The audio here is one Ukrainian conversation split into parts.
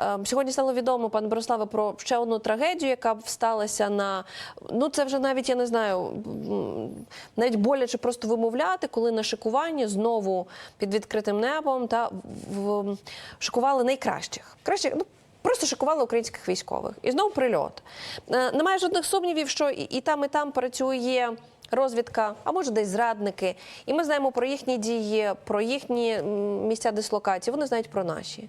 Е, Сьогодні стало відомо, пане Бориславе, про ще одну трагедію, яка сталася на ну це вже навіть я не знаю, навіть боляче просто вимовляти, коли на шикуванні знову під відкритим небом та в, шикували найкращих. Кращих, ну Просто шикували українських військових. І знову прильот. Е, Немає жодних сумнівів, що і там, і там працює розвідка, а може десь зрадники. І ми знаємо про їхні дії, про їхні місця дислокації. Вони знають про наші.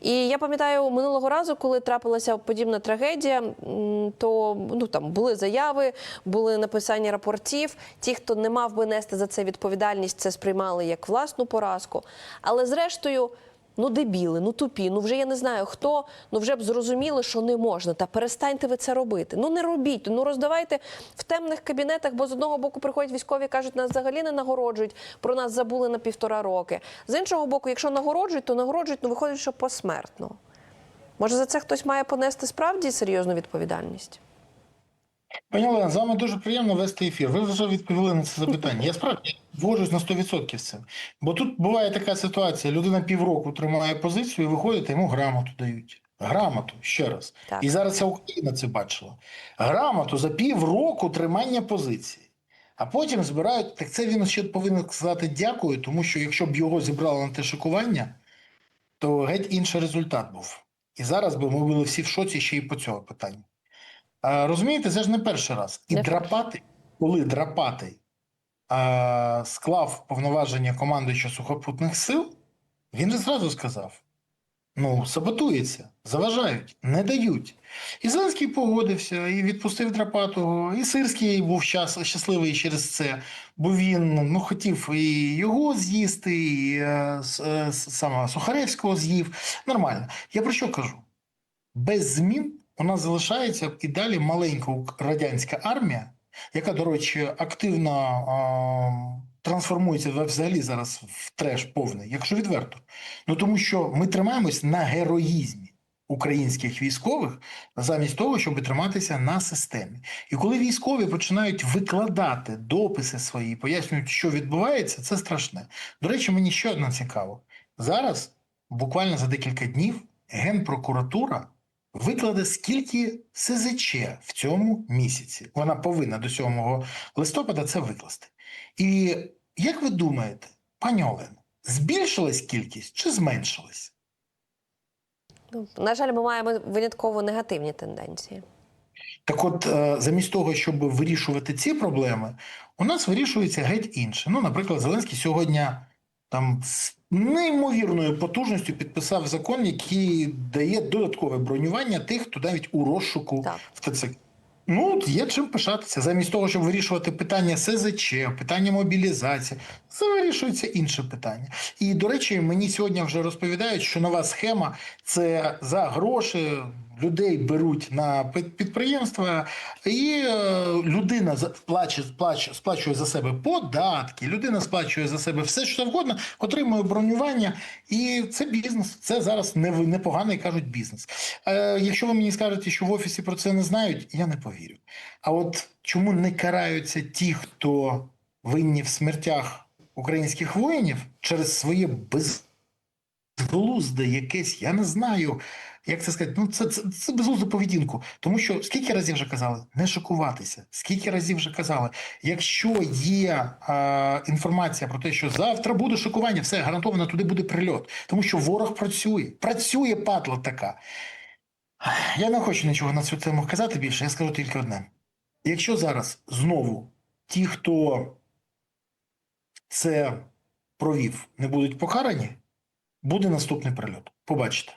І я пам'ятаю минулого разу, коли трапилася подібна трагедія, то ну там були заяви, були написання рапортів. Ті, хто не мав би нести за це відповідальність, це сприймали як власну поразку. Але зрештою. Ну, дебіли, ну тупі, ну вже я не знаю хто, ну вже б зрозуміли, що не можна. Та перестаньте ви це робити. Ну не робіть, ну роздавайте в темних кабінетах, бо з одного боку приходять військові, кажуть, нас взагалі не нагороджують, про нас забули на півтора роки. З іншого боку, якщо нагороджують, то нагороджують, ну виходить, що посмертно. Може, за це хтось має понести справді серйозну відповідальність? Пані Олена, з вами дуже приємно вести ефір. Ви вже відповіли на це запитання. Я справді вводжусь на 100% з цим. Бо тут буває така ситуація: людина півроку тримає позицію, і виходить, йому грамоту дають. Грамоту ще раз. Так. І зараз ця Україна це бачила. Грамоту за півроку тримання позиції. А потім збирають. Так це він ще повинен сказати дякую, тому що якщо б його зібрали на те шикування, то геть інший результат був. І зараз би ми були всі в шоці ще й по цього питання. Розумієте, це ж не перший раз. І Не драпати, коли драпати а, склав повноваження командуюча сухопутних сил, він же зразу сказав: ну, саботується, заважають, не дають. І Зеленський погодився, і відпустив Драпатого, і Сирський був щас, щасливий через це, бо він ну, хотів і його з'їсти, і е, е, саме Сухаревського з'їв. Нормально. Я про що кажу? Без змін у нас залишається і далі маленька радянська армія, яка, до речі, активно трансформується взагалі зараз в треш повний, якщо відверто. Ну тому що ми тримаємось на героїзмі українських військових замість того, щоб триматися на системі. І коли військові починають викладати дописи свої, пояснюють, що відбувається, це страшне. До речі, мені ще одне цікаво. Зараз, буквально за декілька днів, Генпрокуратура викладе скільки СЗЧ в цьому місяці. Вона повинна до 7 листопада це викласти. І як ви думаєте, пані Олено, збільшилась кількість чи зменшилась? Ну, на жаль, ми маємо винятково негативні тенденції. Так от, е, замість того, щоб вирішувати ці проблеми, у нас вирішується геть інше. Ну, наприклад, Зеленський сьогодні там неймовірною потужністю підписав закон, який дає додаткове бронювання тих, хто навіть у розшуку Так. в ТЦК. Ну, от є чим пишатися. Замість того, щоб вирішувати питання СЗЧ, питання мобілізації, це вирішується інше питання. І, до речі, мені сьогодні вже розповідають, що нова схема це за гроші людей беруть на під- підприємства, і е, людина сплачує, за себе податки, людина сплачує за себе все, що завгодно, отримує бронювання, і це бізнес. Це зараз непоганий кажуть бізнес. Е, якщо ви мені скажете, що в офісі про це не знають, я не повірю. А от чому не караються ті, хто винні в смертях українських воїнів через своє безглузде якесь, я не знаю, як це сказати, ну це, це, це безглузду поведінку. Тому що скільки разів вже казали, не шокуватися, скільки разів вже казали, якщо є е, інформація про те, що завтра буде шокування, все гарантовано туди буде прильот. Тому що ворог працює, працює падла така. Я не хочу нічого на цю тему казати більше, я скажу тільки одне. Якщо зараз знову ті, хто це провів, не будуть покарані, буде наступний прильот. Побачите.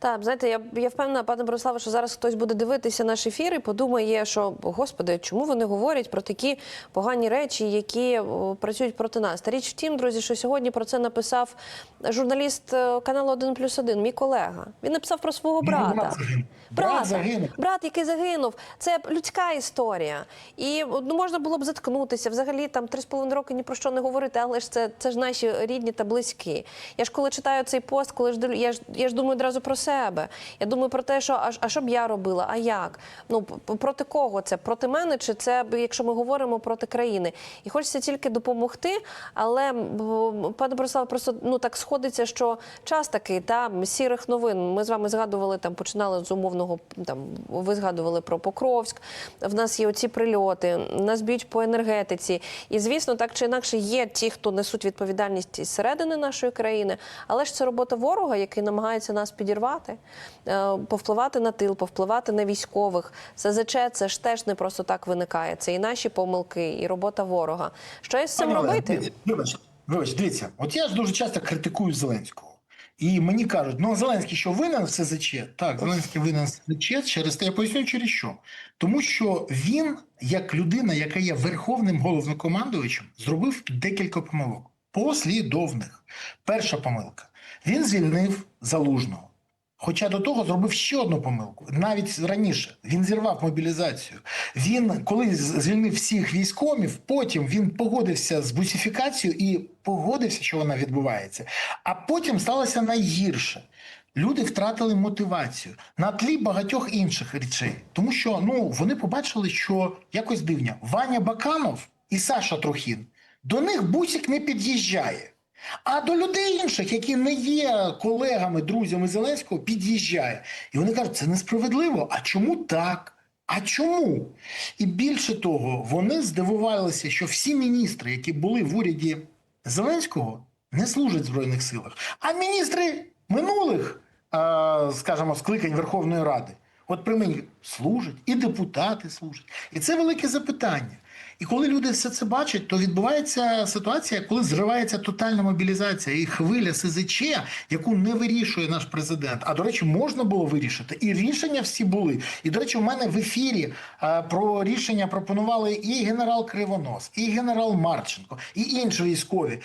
Так, знаєте, я, я впевнена, пане Бориславе, що зараз хтось буде дивитися наш ефір і подумає, що господи, чому вони говорять про такі погані речі, які працюють проти нас. Та річ в тім, друзі, що сьогодні про це написав журналіст е, каналу 1 плюс 1, мій колега. Він написав про свого брата. Брат загинув. Брат загинув. брат, який загинув, це людська історія. І ну, можна було б заткнутися. Взагалі там три з половиною роки ні про що не говорити, але ж це, це ж наші рідні та близькі. Я ж коли читаю цей пост, коли ж я ж я ж думаю одразу про себе. Себе. Я думаю про те, що а, а що б я робила, а як? Ну проти кого це? Проти мене, чи це якщо ми говоримо проти країни? І хочеться тільки допомогти. Але пане Бориславе, просто ну так сходиться, що час такий та сірих новин. Ми з вами згадували там, починали з умовного там. Ви згадували про Покровськ. В нас є оці прильоти, нас б'ють по енергетиці. І звісно, так чи інакше є ті, хто несуть відповідальність із середини нашої країни, але ж це робота ворога, який намагається нас підірвати, е, повпливати на тил, повпливати на військових. СЗЧ це ж теж не просто так виникає. Це і наші помилки, і робота ворога. Що із цим робити? Вибач, вибач, дивіться, от я ж дуже часто критикую Зеленського. І мені кажуть, ну Зеленський що винен в СЗЧ? Так, Зеленський винен в СЗЧ через те, я поясню через що. Тому що він, як людина, яка є верховним головнокомандувачем, зробив декілька помилок. Послідовних. Перша помилка. Він звільнив залужного. Хоча до того зробив ще одну помилку. Навіть раніше він зірвав мобілізацію. Він, коли звільнив всіх військомів, потім він погодився з бусифікацією і погодився, що вона відбувається. А потім сталося найгірше. Люди втратили мотивацію на тлі багатьох інших речей, тому що ну вони побачили, що якось дивня Ваня Баканов і Саша Трохін до них бусик не під'їжджає. А до людей інших, які не є колегами, друзями Зеленського, під'їжджає. І вони кажуть, це несправедливо. А чому так? А чому? І більше того, вони здивувалися, що всі міністри, які були в уряді Зеленського, не служать в Збройних силах. А міністри минулих, скажімо, скликань Верховної Ради, от при мені служать, і депутати служать. І це велике запитання. І коли люди все це бачать, то відбувається ситуація, коли зривається тотальна мобілізація і хвиля СЗЧ, яку не вирішує наш президент. А до речі, можна було вирішити, і рішення всі були. І до речі, у мене в ефірі про рішення пропонували і генерал Кривонос, і генерал Марченко, і інші військові.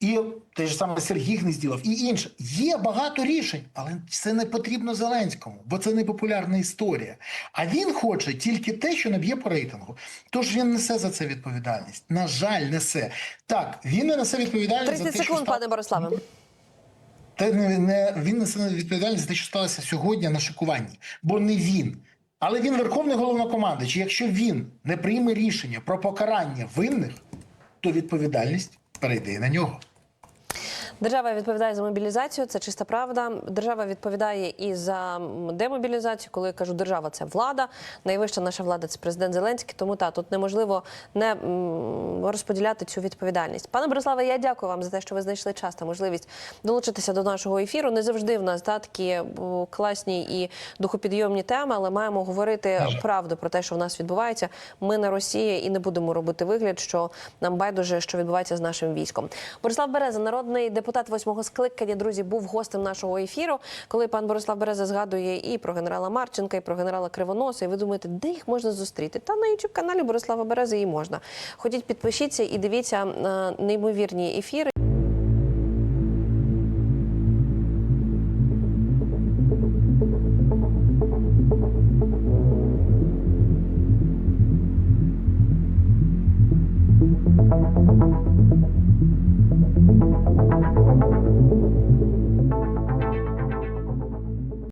І те ж саме Сергій Гнезділов, і інше. Є багато рішень, але це не потрібно Зеленському, бо це не популярна історія. А він хоче тільки те, що не б'є по рейтингу. Тож він несе за це відповідальність. На жаль, несе. Так, він не несе відповідальність 30 за те, секунд, стало- пане Бориславе. Та не, не він несе відповідальність за те, що сталося сьогодні на шикуванні, бо не він. Але він верховний головнокомандуючий. Якщо він не прийме рішення про покарання винних, то відповідальність перейде і на нього. Держава відповідає за мобілізацію, це чиста правда. Держава відповідає і за демобілізацію. Коли я кажу держава, це влада. Найвища наша влада це президент Зеленський. Тому та тут неможливо не розподіляти цю відповідальність. Пане Бориславе, я дякую вам за те, що ви знайшли час та можливість долучитися до нашого ефіру. Не завжди в нас та, такі класні і духопідйомні теми, але маємо говорити правду про те, що в нас відбувається. Ми на Росії і не будемо робити вигляд, що нам байдуже, що відбувається з нашим військом. Борислав Береза, народний депутат восьмого скликання, друзі, був гостем нашого ефіру. Коли пан Борислав Береза згадує і про генерала Марченка, і про генерала Кривоноса, і ви думаєте, де їх можна зустріти? Та на youtube каналі Борислава Берези її можна. Ходіть, підпишіться і дивіться е, неймовірні ефіри.